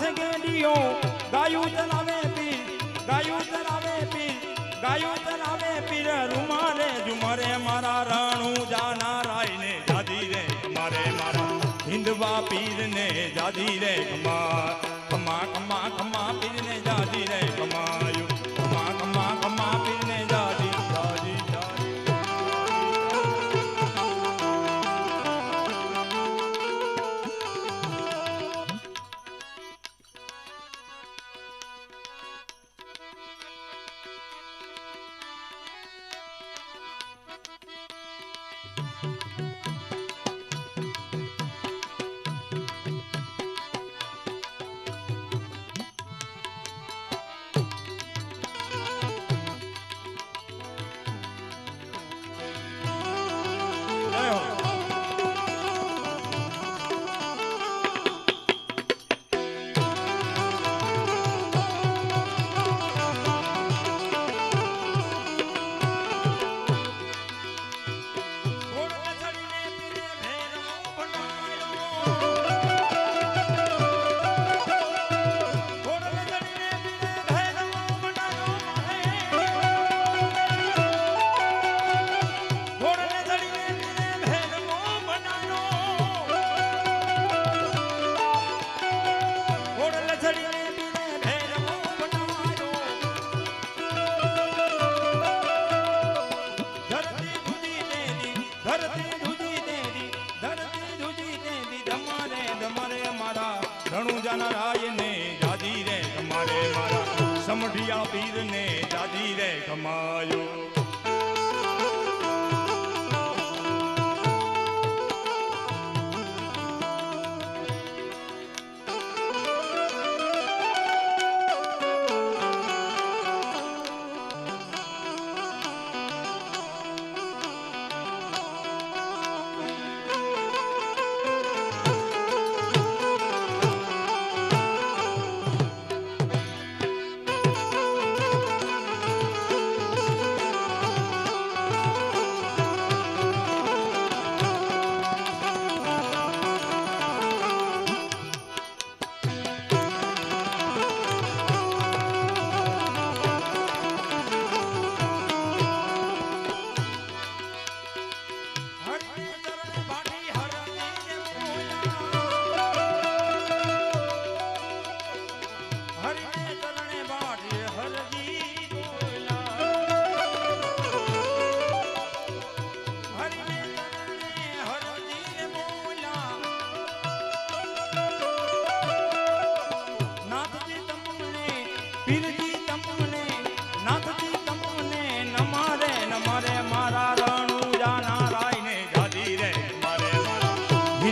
છે ગેડીઓ, ગાયું ચલાવે પીર, ગાયું ચલાવે પીર, ગાયું ચલાવે પીર. રૂમારે ઝુમરે મારા રણુ જાના રાયને જાદી રે, મારે મારા હિંદવા પીરને જાદી રે કમા કમા કમા કમા પીરને જાદી રે કમા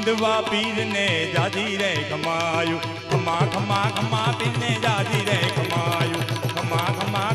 હિંદવા પીરને જાદી રે ખમાયું. ખમા ખમા ખમા પીરને જાદી રે ખમાયું. ખમા ખમા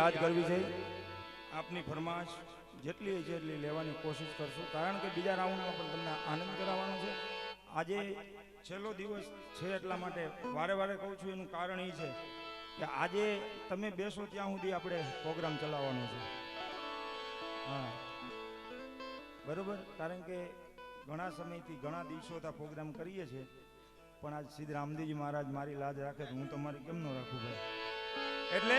યાદ કરવી છે? આપની ફરમાશ જેટલી છે એટલી લેવાની કોશિશ કરશું. કારણ કે બીજા રાઉન્ડમાં પણ તમને આનંદ કરાવવાનો છે. આજે છેલ્લો દિવસ છે એટલા માટે વારે વારે કહું છું એનું કારણ એ છે કે આજે તમે બેસો ત્યાં સુધી આપણે પ્રોગ્રામ ચલાવવાનો છે. હા. બરોબર? કારણ કે ઘણા સમયથી ઘણા દિવસોથી પ્રોગ્રામ કરીએ છીએ. પણ આજ સીધ રામદેવજી મહારાજ મારી લાજ રાખે તો હું તમારી કેમ ન રાખું ભાઈ? એટલે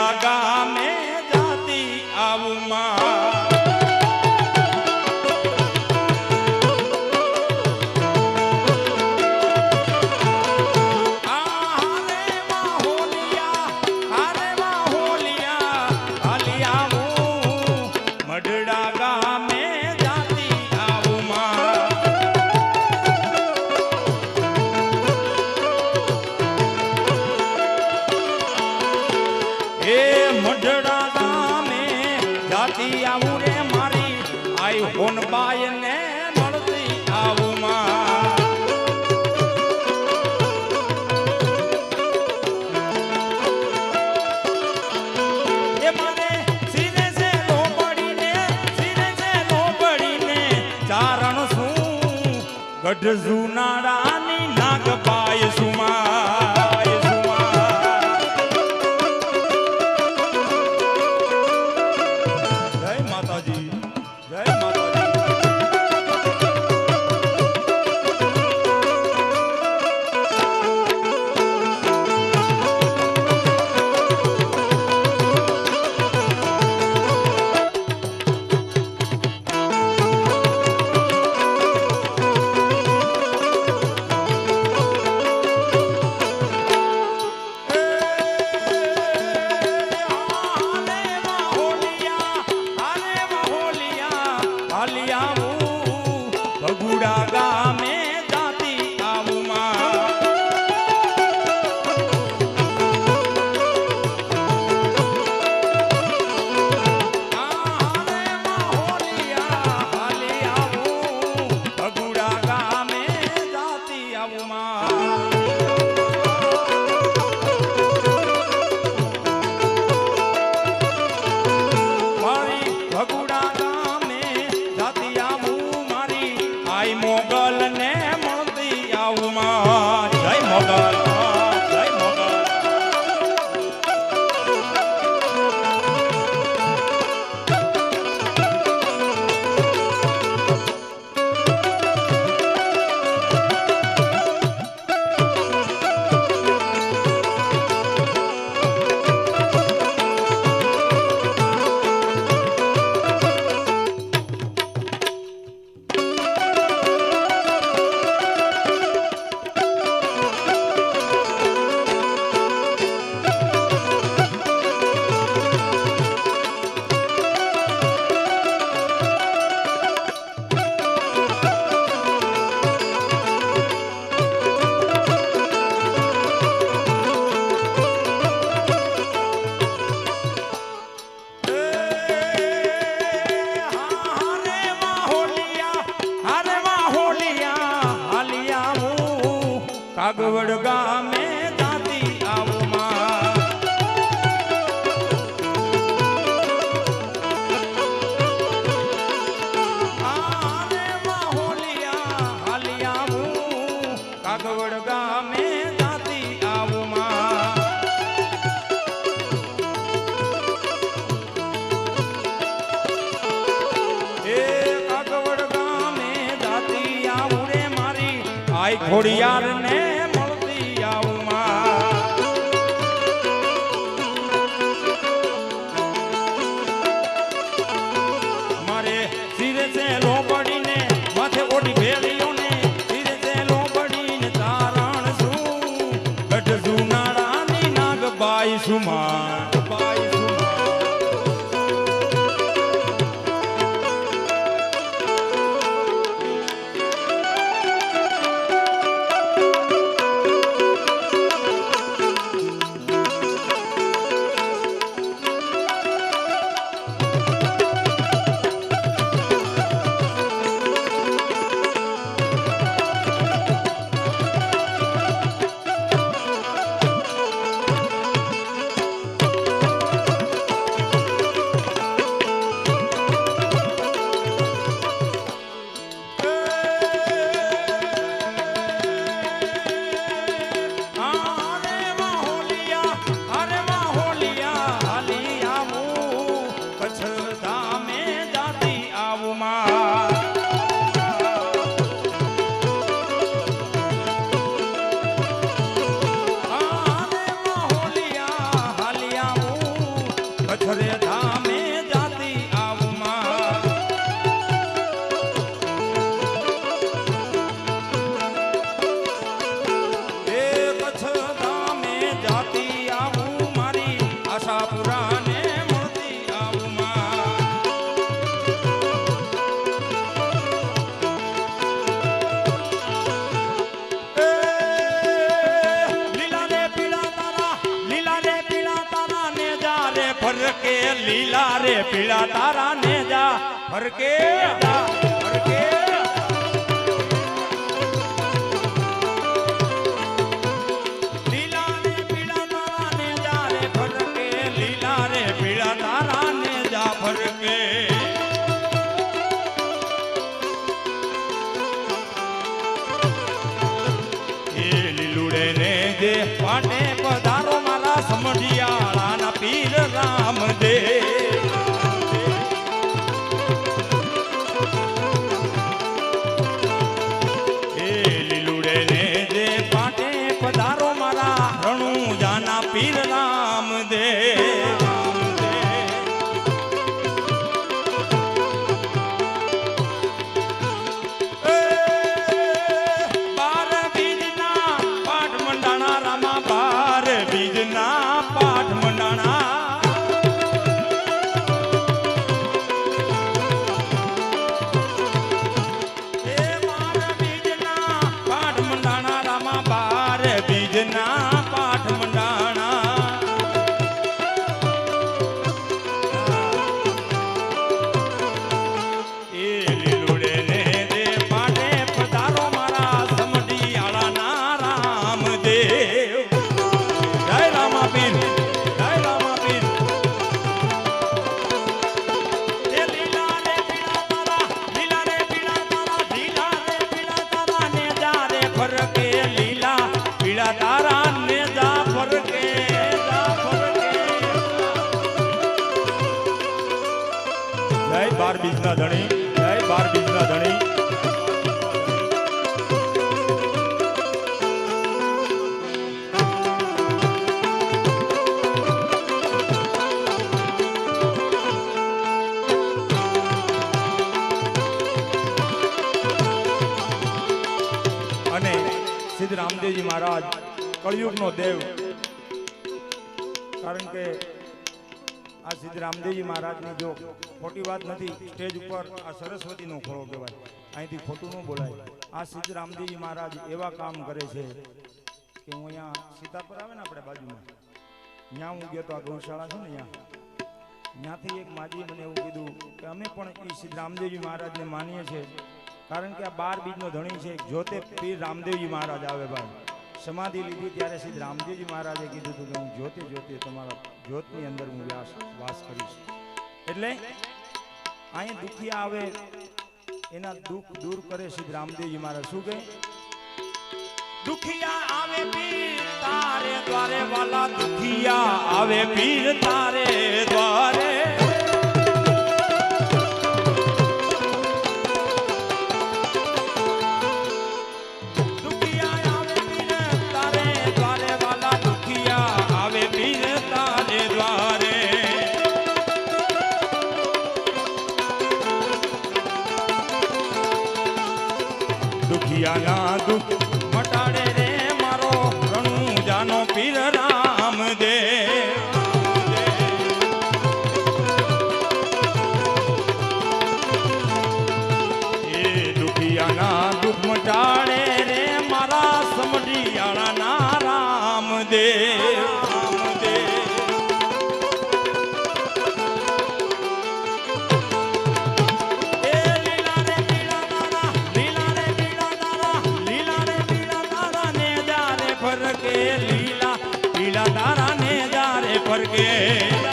ગઢ જુનાડાની આઈ પીળા તારા ને જા ફરકે જા. મહારાજની જો ખોટી વાત નથી, સ્ટેજ ઉપર આ સરસ્વતીનો ખોળો કહેવાય. અહીંથી ખોટું ન બોલાય. આ સિદ્ધ રામદેવજી મહારાજ એવા કામ કરે છે કે હું અહીંયા સીતાપર આવે ને આપણે બાજુમાં ત્યાં હું ગયો તો આ ગૌશાળા છે ને ત્યાં ત્યાંથી એક માજી મને એવું કીધું કે અમે પણ એ સિદ્ધ રામદેવજી મહારાજને માનીએ છીએ, કારણ કે આ બાર બીજનો ધણી છે જોતે પીર રામદેવજી મહારાજ આવે ભાઈ. સમાધિ લીધી ત્યારે શ્રી રામદેવજી મહારાજે કીધું હતું કે હું જોતે જોતે તમારા જ્યોતની અંદર હું વ્યાસ, વાસ કરીશ. એટલે અહીંયા દુખિયા આવે, એના દુઃખ દૂર કરે શ્રી રામદેવજી મારા શું કહે? દુખિયા આવે પીર તારે દ્વારે, વાલા દુખિયા આવે પીર તારે દ્વારે. જા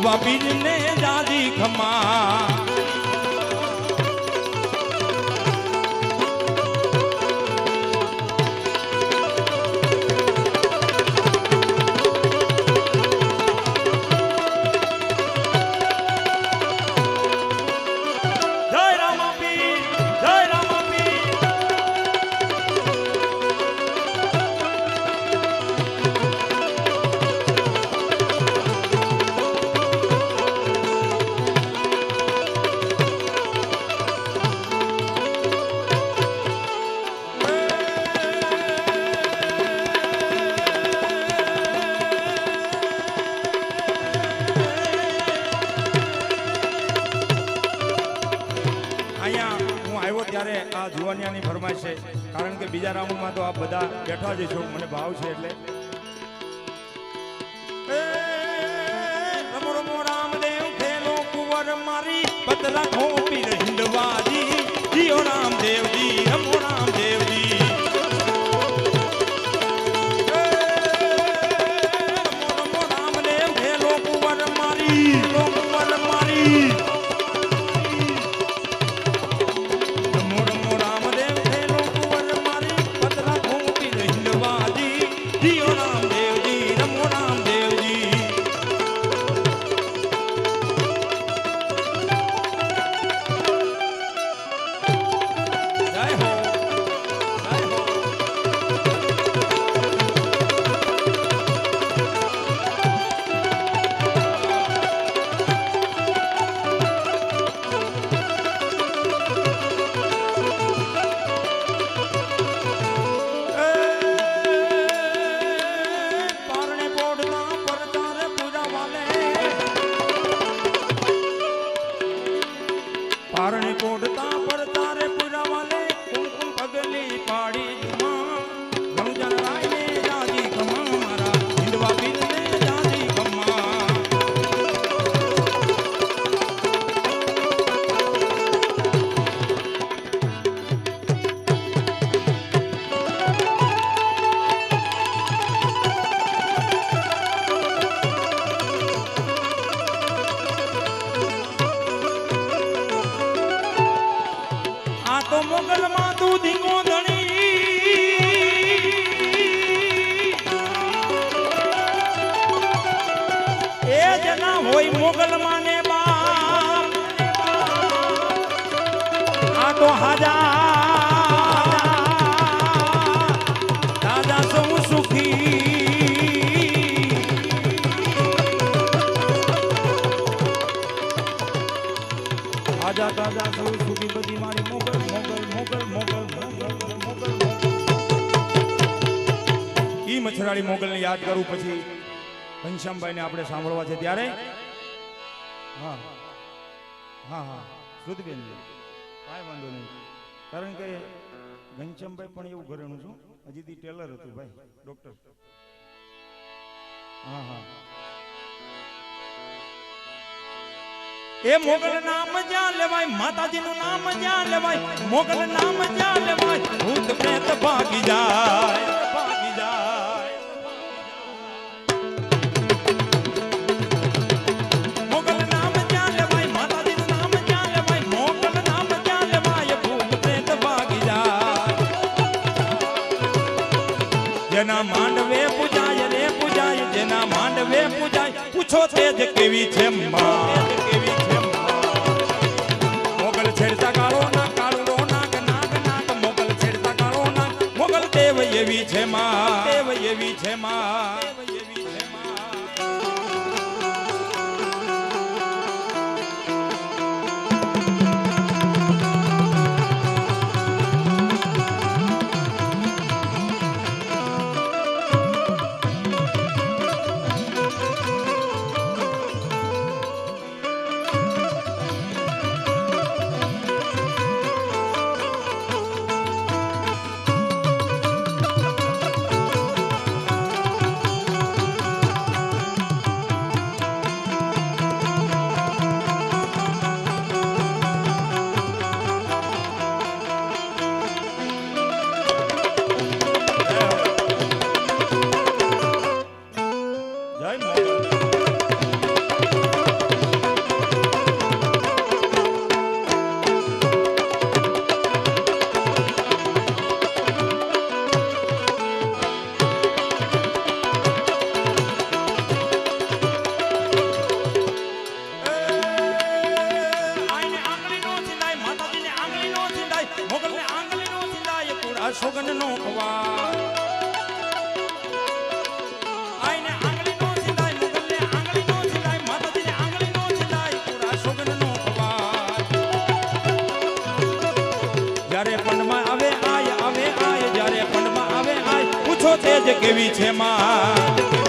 હિંદવા પીરને દાદી ખમ્મા ત્યારે આ જુવાનિયાની ફરમાઈશ છે. કારણ કે બીજા રાઉન્ડમાં તો આપ બધા બેઠા જ છો. મને ભાવ છે એટલે. મારી. પતરા ઈ મચ્છરાળી મોગલને યાદ કરું પછી ઘનશ્યામભાઈને આપણે સાંભળવા છે ત્યારે? હા. હા હા. સુધબેન કાંઈ વાંધો નહીં. કારણ કે ઘનશ્યામભાઈ પણ એવું ઘરેણું છું. હજી ટેલર હતું ભાઈ, ડોક્ટર. હા હા. એ મોગલ નામ જ્યાં લેવાય, માતાજીનું નામ જ્યાં લેવાય, મોગલ નામ જ્યાં લેવાય, ભૂત પ્રેત ભાગી જાય. જેના માંડવે પૂજાય રે પૂજાય જેના માંડવે પૂજાય પૂછો તેજ કેવી છે માં. પૂછો જ કેવી છે માં?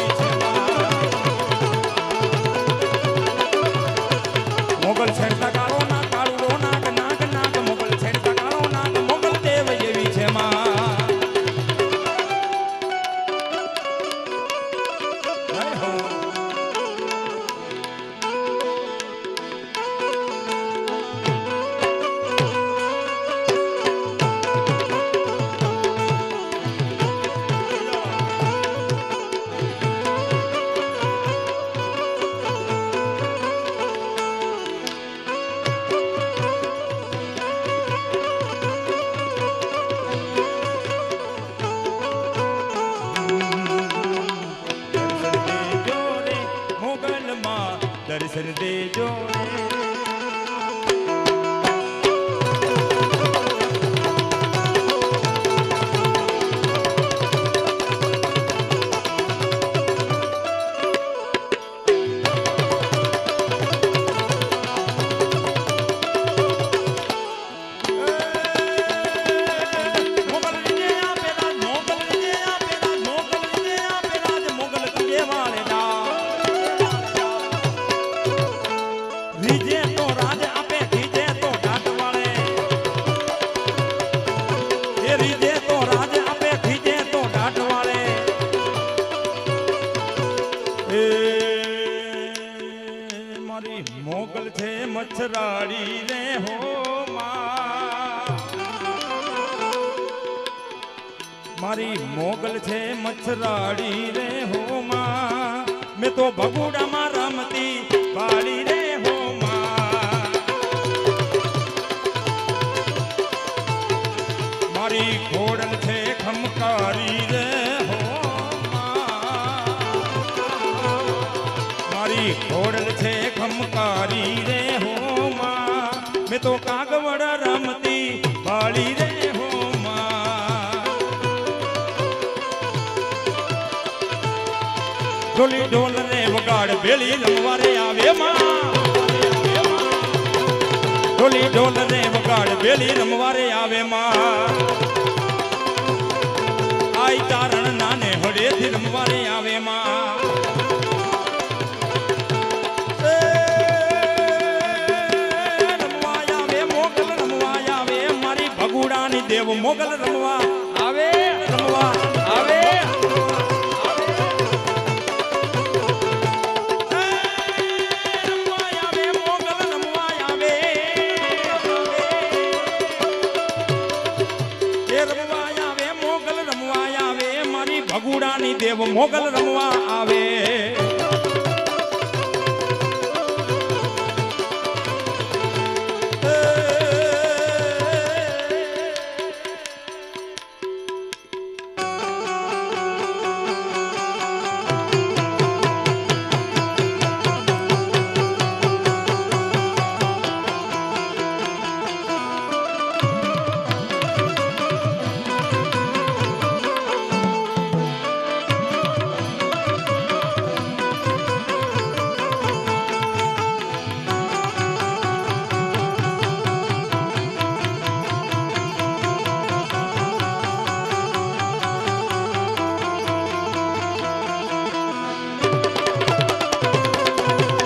પથરાડી રે હોમાં મેં તો ભગુડામાં ઢોલી ઢોલ ને વગાડ બેલી રમવારે આવે માં. ઢોલી ઢોલ ને વગાડ બેલી રમવારે આવે માં. આઈ તારણ નાને હળેથી રમવારે આવે માં. દેવ મોગલ રમવા. દેવ મોગલ રમવા આવે.